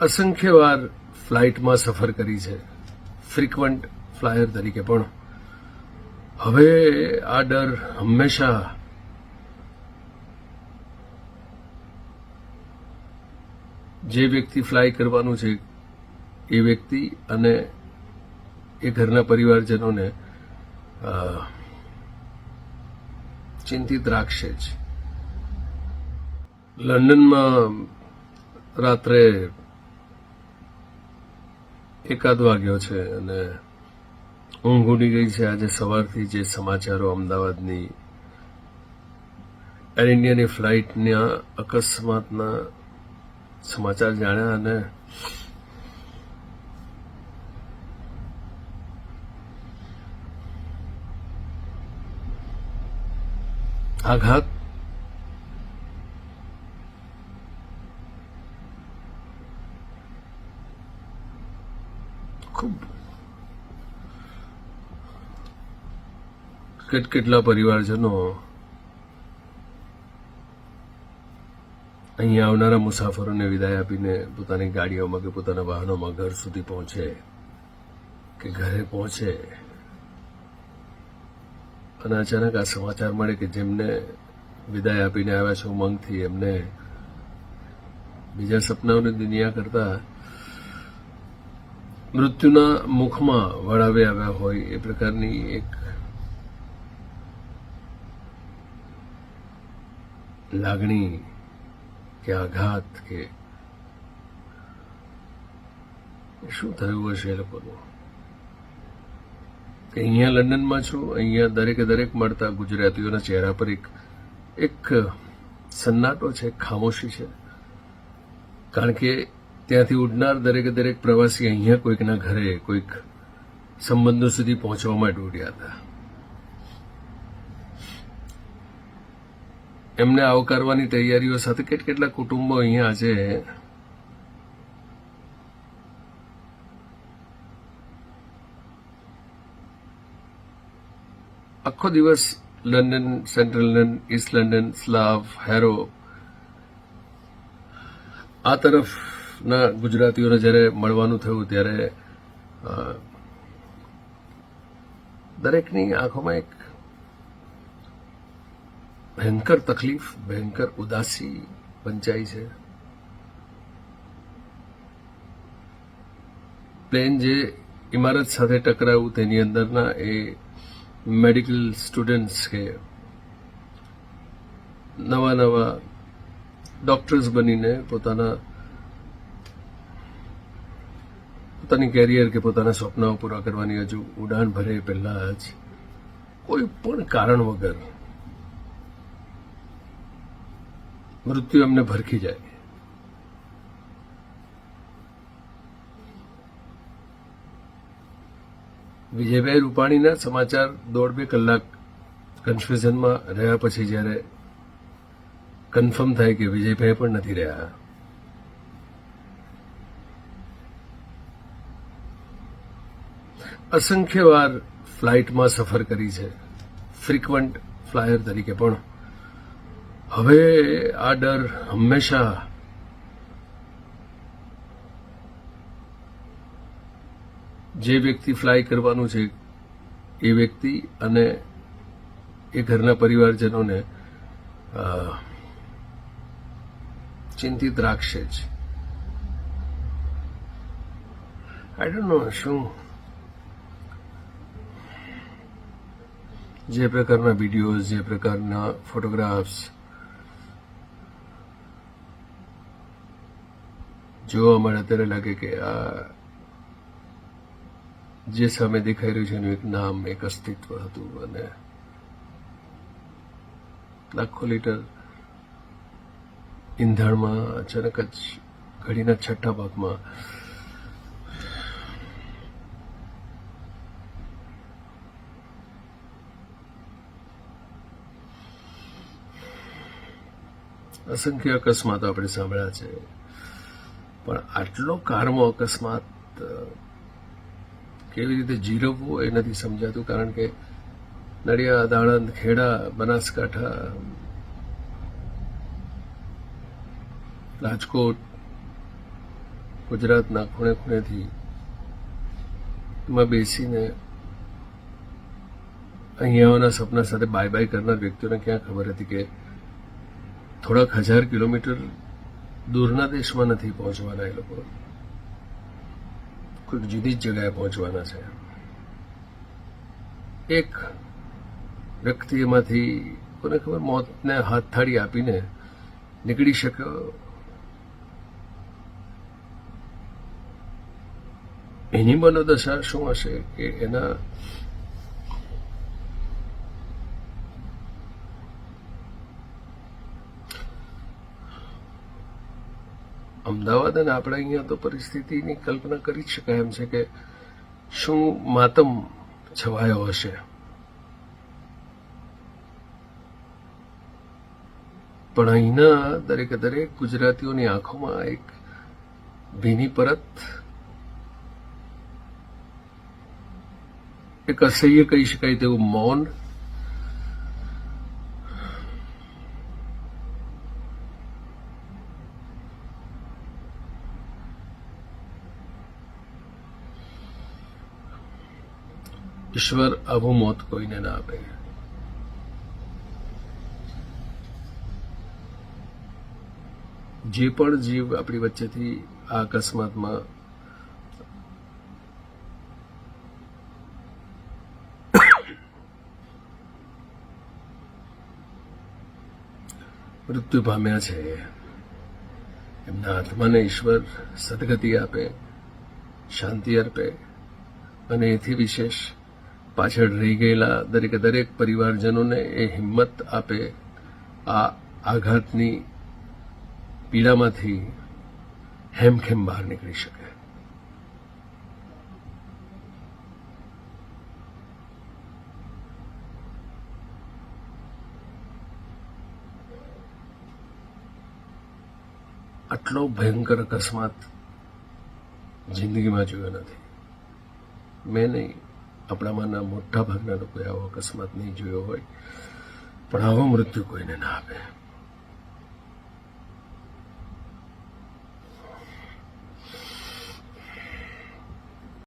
અસંખ્ય વાર ફ્લાઇટમાં સફર કરી છે. ફ્રિકવન્ટ ફ્લાયર તરીકે પણ. હવે આ ડર હંમેશા જે વ્યક્તિ ફ્લાય કરવાનું છે, એ વ્યક્તિ અને એ ઘરના પરિવારજનોને ચિંતિત રાખશે જ. લંડનમાં રાત્રે એકાદ વાગ્યો છે અને ઊંઘ ઉડી ગઈ છે. આજે સવારથી જે સમાચારો અમદાવાદની એર ઇન્ડિયાની ફ્લાઇટના અકસ્માતના સમાચાર જાણ્યા અને આઘાત ખૂબ. કેટકેટલા પરિવારજનો અહીંયા આવનારા મુસાફરોને વિદાય આપીને પોતાની ગાડીઓમાં કે પોતાના વાહનોમાં ઘર સુધી પહોંચે કે ઘરે પહોંચે અને અચાનક આ સમાચાર મળે કે જેમને વિદાય આપીને આવ્યા છે ઉમંગથી એમને બીજા સપનાઓની દુનિયા કરતા મૃત્યુના મુખમાં વળાવી આવ્યા હોય એ પ્રકારની એક લાગણી કે આઘાત કે શું થયું હશે એ લોકોનું? કે અહીંયા લંડનમાં છું, અહીંયા દરેકે દરેક મળતા ગુજરાતીઓના ચહેરા પર એક એક સન્નાટો છે ખામોશી છે. કારણ કે ત્યાંથી ઉડનાર દરેકે દરેક પ્રવાસી અહીંયા કોઈકના ઘરે કોઈક સંબંધો સુધી પહોંચવા માટે ઉડ્યા હતા. એમને આવકારવાની તૈયારીઓ સાથે કેટ કેટલા કુટુંબો અહીંયા આજે આખો દિવસ London, central London east London, Slough, Harrow, આ તરફના ગુજરાતીઓને જ્યારે મળવાનું થયું ત્યારે દરેકની આંખોમાં એક ભયંકર તકલીફ, ભયંકર ઉદાસી વંચાઈ છે. પ્લેન જે ઇમારત સાથે ટકરાયું તેની અંદરના એ મેડિકલ સ્ટુડન્ટ્સ કે નવા નવા ડોક્ટર્સ બનીને પોતાના પોતાની કેરિયર કે પોતાના સ્વપ્નાઓ પૂરા કરવાની હજુ ઉડાન ભરે પહેલા જ કોઈ પણ કારણ વગર મૃત્યુ એમને ભરખી જાય. વિજયભાઈ રૂપાણીના સમાચાર દોઢ બે કલાક કન્ફ્યુઝનમાં રહ્યા પછી જ્યારે કન્ફર્મ થાય કે વિજયભાઈ પણ નથી રહ્યા. અસંખ્ય વાર ફ્લાઇટમાં સફર કરી છે. ફ્રિકવન્ટ ફ્લાયર તરીકે પણ. હવે આ ડર હંમેશા જે વ્યક્તિ ફ્લાય કરવાનું છે, એ વ્યક્તિ અને એ ઘરના પરિવારજનોને ચિંતિત રાખશે જ. આઈ ડોન્ટ નો શું જે પ્રકારના વિડીયોઝ, જે પ્રકારના ફોટોગ્રાફ્સ જોવા મળે ત્યારે લાગે કે આ જે સામે દેખાઈ રહ્યું છે એનું એક નામ, એક અસ્તિત્વ હતું અને લાખો લીટર ઈંધણમાં અચાનક જ ઘડીના છઠ્ઠા ભાગમાં અસંખ્ય અકસ્માતો આપણે સાંભળ્યા છે. પણ આટલો કારમો અકસ્માત કેવી રીતે જીરવવો એ નથી સમજાતું, કારણ કે નડિયા દાણંદ ખેડા, બનાસકાંઠા, રાજકોટ, ગુજરાતના ખૂણે ખૂણેથી એમાં બેસીને અહીંયાઓના સપના સાથે બાય બાય કરનાર વ્યક્તિઓને ક્યાં ખબર હતી કે થોડાક હજાર કિલોમીટર દૂરના દેશમાં નથી પહોંચવાના એ લોકો. કોઈક જુદી જ જગ્યાએ પહોંચવાના છે. એક વ્યક્તિ એમાંથી કોને ખબર મોતને હાથ થાળી આપીને નીકળી શક્યો. એની મનોદશા શું હશે કે એના અમદાવાદ અને આપણે અહીંયા તો પરિસ્થિતિની કલ્પના કરી જ શકાય એમ છે કે શું માતમ છવાયો હશે? પણ અહીંના દરેકે દરેક ગુજરાતીઓની આંખોમાં એક ભીની પરત, એક અસહ્ય કહી શકાય તેવું મૌન ઈશ્વર આવું મોત કોઈને ના આપે. જે પણ જીવ આપણી વચ્ચેથી આ અકસ્માતમાં મૃત્યુ પામ્યા છે, એમના આત્માને ઈશ્વર સદગતિ આપે, શાંતિ અર્પે અને એથી વિશેષ પાછળ રહી ગયેલા દરેકે દરેક પરિવારજનોને એ હિંમત આપે આ આઘાતની પીડામાંથી હેમખેમ બહાર નીકળી શકે. આટલો ભયંકર અકસ્માત જિંદગીમાં જોયો નથી. મેં નહીં. આપણામાંના મોટા ભાગના લોકોએ આવો અકસ્માત નહીં જોયો હોય. પણ આવો મૃત્યુ કોઈને ના આપે.